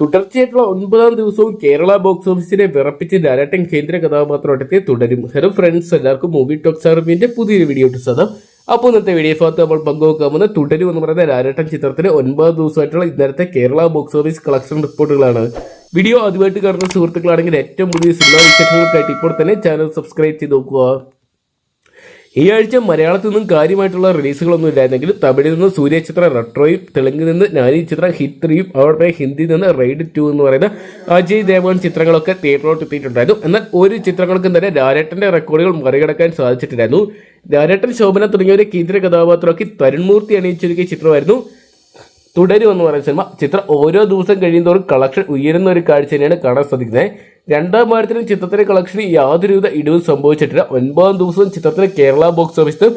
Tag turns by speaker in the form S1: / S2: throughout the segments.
S1: തുടർച്ചയായിട്ടുള്ള ഒൻപതാം ദിവസവും കേരള ബോക്സ് ഓഫീസിനെ വിറപ്പിച്ച് ലാലേട്ടൻ കേന്ദ്ര കഥാപാത്രത്തെ തുടരും. ഹലോ ഫ്രണ്ട്സ് എല്ലാവർക്കും മൂവി ടോക്സ് അറിവിന്റെ പുതിയൊരു വീഡിയോ സ്വതം അപ്പോൾ ഇന്നത്തെ വീഡിയോ ഭാഗത്ത് നമ്മൾ പങ്കുവെക്കാമെന്ന് തുടരും എന്ന് പറയുന്ന ലാലേട്ടൻ ചിത്രത്തിലെ ഒൻപത് ദിവസമായിട്ടുള്ള ഇന്നലത്തെ കേരള ബോക്സ് ഓഫീസ് കളക്ഷൻ റിപ്പോർട്ടുകളാണ് വീഡിയോ ആദ്യമായിട്ട് കാണുന്ന സുഹൃത്തുക്കളാണെങ്കിൽ ഏറ്റവും പുതിയ സിനിമ വിശേഷങ്ങൾക്കായിട്ട് ഇപ്പോൾ തന്നെ ചാനൽ സബ്സ്ക്രൈബ് ചെയ്ത് നോക്കുക. ഈ ആഴ്ച മലയാളത്തിൽ നിന്നും കാര്യമായിട്ടുള്ള റിലീസുകളൊന്നും ഇല്ലായിരുന്നെങ്കിലും തമിഴിൽ നിന്ന് സൂര്യ ചിത്രം റെട്രോയും തെലുങ്കിൽ നിന്ന് നാനി ചിത്രം ഹിറ്റ് ത്രീയും അവിടെ ഹിന്ദിയിൽ നിന്ന് റൈഡ് ടു എന്ന് പറയുന്ന അജയ് ദേവൻ ചിത്രങ്ങളൊക്കെ തിയേറ്ററിലോട്ട് എത്തിയിട്ടുണ്ടായിരുന്നു. എന്നാൽ ഒരു ചിത്രങ്ങൾക്കും തന്നെ ലാലേട്ടന്റെ റെക്കോർഡുകൾ മറികടക്കാൻ സാധിച്ചിട്ടില്ലായിരുന്നു. രാരേട്ടൻ ശോഭന തുടങ്ങിയവരെ കേന്ദ്ര കഥാപാത്രമാക്കി തരുൺമൂർത്തി അണിയിച്ചൊരുക്കിയ ചിത്രമായിരുന്നു. തുടരും എന്ന് പറയുന്ന സിനിമ. ചിത്രം ഓരോ ദിവസം കഴിയുന്നതോറും കളക്ഷൻ ഉയരുന്ന ഒരു കാഴ്ച തന്നെയാണ് കാണാൻ സാധിക്കുന്നത്. രണ്ടാം വാരത്തിലും ചിത്രത്തിന്റെ കളക്ഷന് യാതൊരുവിധ ഇടിവും സംഭവിച്ചിട്ടില്ല. ഒൻപതാം ദിവസവും ചിത്രത്തിന് കേരള ബോക്സ് ഓഫീസിൽ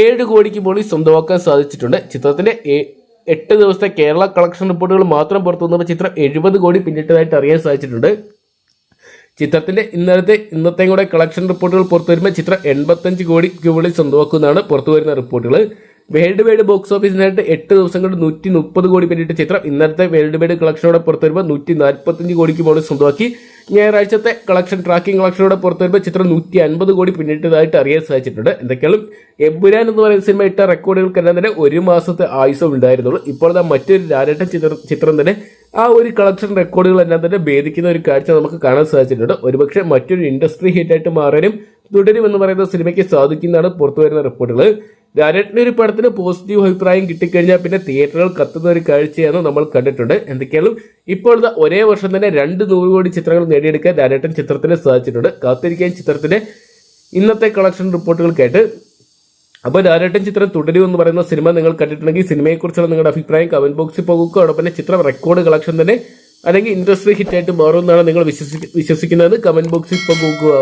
S1: ഏഴ് കോടിക്ക് മുകളിൽ സ്വന്തമാക്കാൻ സാധിച്ചിട്ടുണ്ട്. ചിത്രത്തിന്റെ എട്ട് ദിവസത്തെ കേരള കളക്ഷൻ റിപ്പോർട്ടുകൾ മാത്രം പുറത്തു വന്നപ്പോൾ ചിത്രം എഴുപത് കോടി പിന്നിട്ടതായിട്ട് അറിയാൻ സാധിച്ചിട്ടുണ്ട്. ചിത്രത്തിന്റെ ഇന്നലത്തെ ഇന്നത്തെയും കൂടെ കളക്ഷൻ റിപ്പോർട്ടുകൾ പുറത്തു വരുമ്പോൾ ചിത്രം എൺപത്തഞ്ച് കോടി മുകളിൽ സ്വന്തമാക്കുന്നതാണ് പുറത്തു വരുന്ന റിപ്പോർട്ടുകൾ വേൾഡ് വൈഡ് ബോക്സ് ഓഫീസിനായിട്ട് എട്ട് ദിവസം കൊണ്ട് നൂറ്റി മുപ്പത് കോടി പിന്നിട്ട ചിത്രം. ഇന്നത്തെ വേൾഡ് വൈഡ് കളക്ഷനോടെ പുറത്തു വരുമ്പോൾ നൂറ്റി നാൽപ്പത്തഞ്ച് കോടിക്ക് ബോണസ് സ്വന്തമാക്കി. ഞായറാഴ്ചത്തെ കളക്ഷൻ ട്രാക്കിംഗ് കളക്ഷനോടെ പുറത്തു വരുമ്പോൾ ചിത്രം നൂറ്റി അൻപത് കോടി പിന്നിട്ടതായിട്ട് അറിയാൻ സാധിച്ചിട്ടുണ്ട്. എന്തൊക്കെയാലും എബുരാൻ എന്ന് പറയുന്ന സിനിമ ഇട്ട റെക്കോർഡുകൾക്കെല്ലാം തന്നെ ഒരു മാസത്തെ ആയുസം ഉണ്ടായിരുന്നുള്ളൂ. ഇപ്പോൾ ആ മറ്റൊരു ലാലേട്ട ചിത്രം ചിത്രം തന്നെ ആ ഒരു കളക്ഷൻ റെക്കോർഡുകളെല്ലാം തന്നെ ഭേദിക്കുന്ന ഒരു കാഴ്ച നമുക്ക് കാണാൻ സാധിച്ചിട്ടുണ്ട്. ഒരുപക്ഷെ മറ്റൊരു ഇൻഡസ്ട്രി ഹിറ്റായിട്ട് മാറാനും തുടരുമെന്ന് പറയുന്ന സിനിമയ്ക്ക് സാധിക്കുന്നതാണ് പുറത്തു വരുന്ന റിപ്പോർട്ടുകൾ ലാലേട്ടന്റെ ഒരു പടത്തിന് പോസിറ്റീവ് അഭിപ്രായം കിട്ടിക്കഴിഞ്ഞാൽ പിന്നെ തിയേറ്ററുകൾ കത്തുന്ന ഒരു കാഴ്ചയാണ് നമ്മൾ കണ്ടിട്ടുണ്ട്. എന്തൊക്കെയാലും ഇപ്പോൾ ദാ ഒരേ വർഷം തന്നെ രണ്ട് നൂറ് കോടി ചിത്രങ്ങൾ നേടിയെടുക്കാൻ ലാലേട്ടൻ ചിത്രത്തിന് സാധിച്ചിട്ടുണ്ട്. കാത്തിരിക്കാൻ ചിത്രത്തിന്റെ ഇന്നത്തെ കളക്ഷൻ റിപ്പോർട്ടുകൾക്കായിട്ട്. അപ്പോൾ ലാലേട്ടൻ ചിത്രം തുടരും എന്ന് പറയുന്ന സിനിമ നിങ്ങൾ കണ്ടിട്ടുണ്ടെങ്കിൽ സിനിമയെക്കുറിച്ചുള്ള നിങ്ങളുടെ അഭിപ്രായം കമന്റ് ബോക്സിൽ പോകുക. അതോടൊപ്പം തന്നെ ചിത്രം റെക്കോർഡ് കളക്ഷൻ തന്നെ അല്ലെങ്കിൽ ഇൻഡസ്ട്രി ഹിറ്റായിട്ട് മാറുമെന്നാണ് നിങ്ങൾ വിശ്വസി വിശ്വസിക്കുന്നത് കമന്റ് ബോക്സിൽ പോകുക.